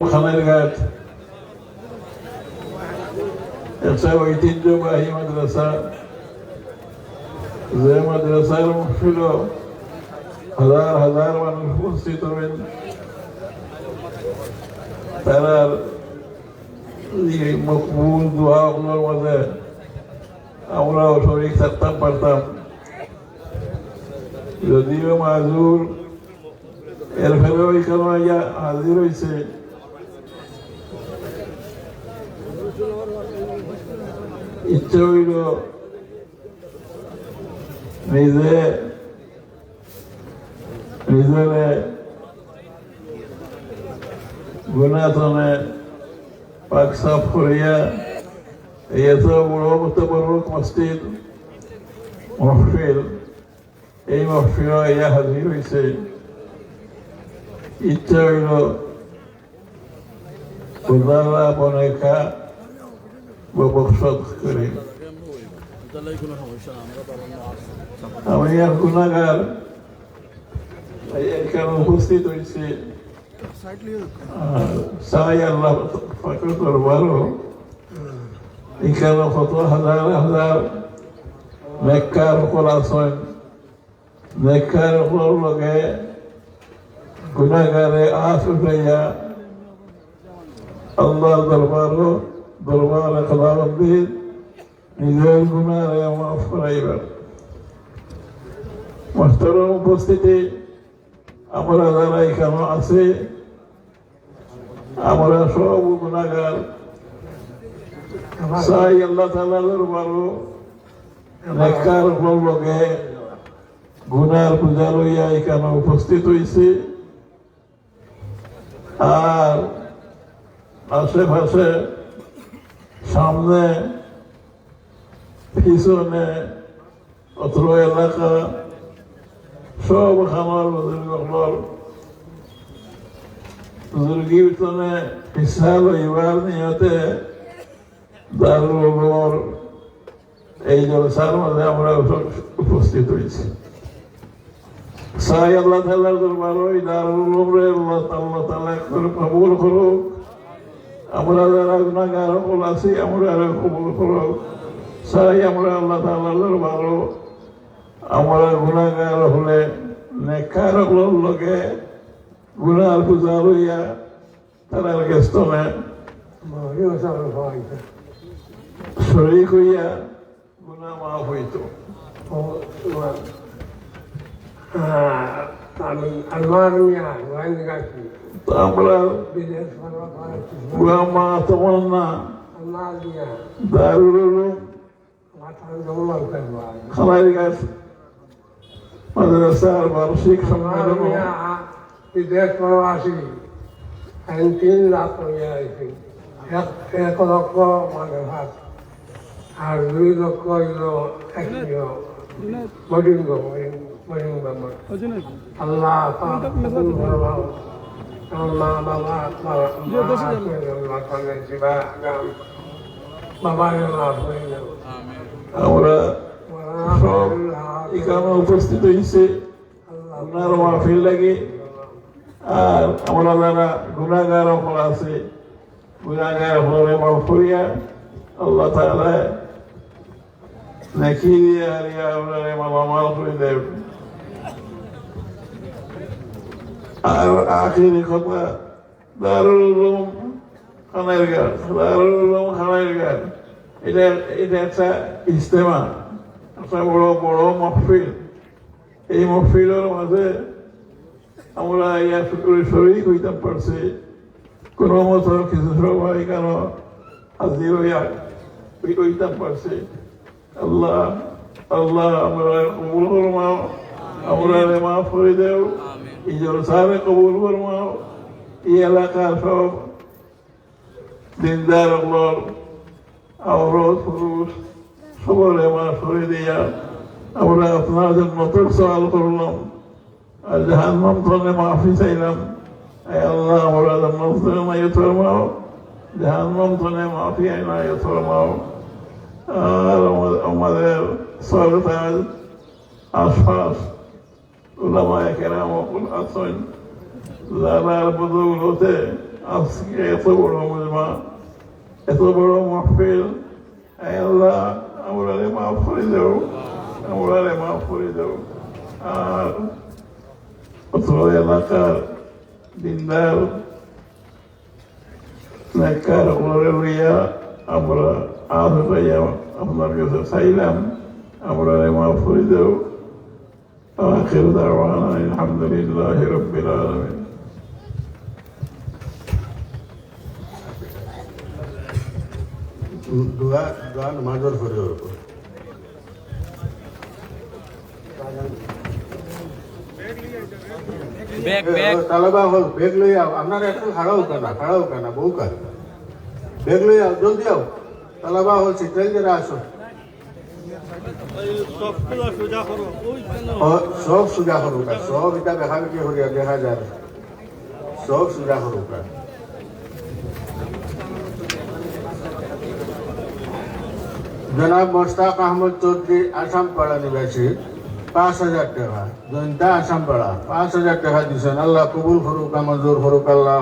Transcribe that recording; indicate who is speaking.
Speaker 1: খানের ঘাট একটা ঐতিহ্যবাহী মাদ্রাসা, যে মাদ্রাসার ছিল হাজার হাজার মানুষ উপস্থিত হবেন। তারা এই মকবুল দোয়াগুলোর মধ্যে আমরাও শরীর থাকতাম, পারতাম। যদিও মাজুর এর ফেলেও এখানে ইয়া হাজির হয়েছে ইচ্ছে হইল নিজে নিজরে গুণাতনে পাক সাফ করিয়া এই এত বড় মতবরক মসজিদ মহফিল এই মহফিল ইয়া হাজির হয়েছে ইচ্ছা হইল উদারা বনেকা বকশত করি আমি আর এখানে উপস্থিত হয়েছে। আল্লাহ লগে গুণাগারে আস উঠাইয়া আল্লাহর দরবারও দরবার খোদাবন্দির নিজের গুণারে মাফ করাইবার মাস্টারের উপস্থিতি, আমরা যারা এখানে আছে, আমরা সব গুণাগার চাই আল্লাহ তালা দরবারও নেককার লগে গুনার পূজা লইয়া এখানে উপস্থিত হয়েছে আর আশেপাশে সামনে পিছনে অত্র এলাকা, সব খামার বুজুর্গর বুজুর্গি পিছনে হিসা লইবার নিয়তে দারুল এই জলসার মধ্যে আমরা উপস্থিত হয়েছি। সাই আল্লাহ তাল্লাহ দরবার ওই দারুল আল্লাহ তাল্লাহ তাল্লাহ কবুল করুক। আমরা যারা গুণাগার সকল আছি আমরা কবুল করুক সাই আমরা আল্লাহ তাল্লাহ দরবার আমরা গুণাগার হলে নেখার হলোর লগে গুণার পূজা লইয়া তারা গেস্তনে শরীর হইয়া গুণা মাফ হইত।
Speaker 2: Almarnya, lain kaki.
Speaker 1: তো আমরা. গুয়ামা তমন্না
Speaker 2: Almarnya,
Speaker 1: দারুল
Speaker 2: kedua.
Speaker 1: খালাইগাছ মাদ্রাসার বার্ষিক সম্মেলন
Speaker 2: Almarnya, bilis para-pasi. Antin lakonya itu. এক এক লক্ষ মানহাত আর দুই লক্ষ ইলো একশো মরিঙ্গ মরিঙ্গ আল্লাহ আমার
Speaker 1: সব এখানে উপস্থিত হয়েছে। গুনার মাহফিল লাগে। আর আমরা যারা গুণাগার সকল আছে, গুণাগার হলে মাফ করিয়া আল্লাহ তাআলা নাকি দিয়ে হারিয়া আমরা মালামাল করে দেব আর আখিরি কথা দারুল উলুম খানের গান দারুল উলুম এটা ইজতেমা একটা বড় বড় মহফিল এই মহফিলের মাঝে আমরা ইয়া শুক্রে শরীর হইতে পারছি কোনো মতো কিছু সবাই কেন হাজির হইয়া পারছি আল্লাহ আল্লাহ আমরা কবুল ফরমাও আমরা মাফ করে দেও এই জলসারে কবুল ফরমাও এই এলাকার সব দিনদার হল আওরত পুরুষ সবরে মাফ করে দিয়া আমরা আপনার জন্য তোর সওয়াল করলাম আর জাহান্নাম থেকে মাফি চাইলাম এই আল্লাহ আমরা জান্নাত থেকে মাইয়ে ফরমাও জাহান্নাম থেকে মাফি আইনায় ফরমাও আর আমাদের- আমাদের সরকার আশপাশ উলামায়ে কেরাম আছেন যারা বদৌলতে আজকে এত বড় মজমা এত বড় মাহফিল এই আল্লাহ আমরা মাফ করে দেও আমরা মাফ করে দেও আর অত এলাকার দিনদার নেককার ওরে লইয়া আমরা আজ পাইয়া আপনার কাছে চাইলাম আমরা মাফ করে দেও وآخر دعوانا الحمد لله رب العالمين.
Speaker 3: दुआ
Speaker 4: दुआ બેગ હો બેગ લઈ આવો અમારે એટલું ખાડાવ કરના ખાડાવ કરના બહુ કર બેગ લઈ આવ જલ્દી આવો તાલબા હો સિટેલ જરા આસો সব সুজা করুকা সব এটা দেখা দেখি করিয়া দেখা যায় সব সুজা করুকা জনাব মোস্তাক আহমদ চৌধুরী আসাম পাড়া নিবাসী, পাঁচ হাজার টাকা। জয়ন্তা আসাম পাড়া, পাঁচ হাজার টাকা দিছেন আল্লাহ কবুল করুক মঞ্জুর করুক। আল্লাহ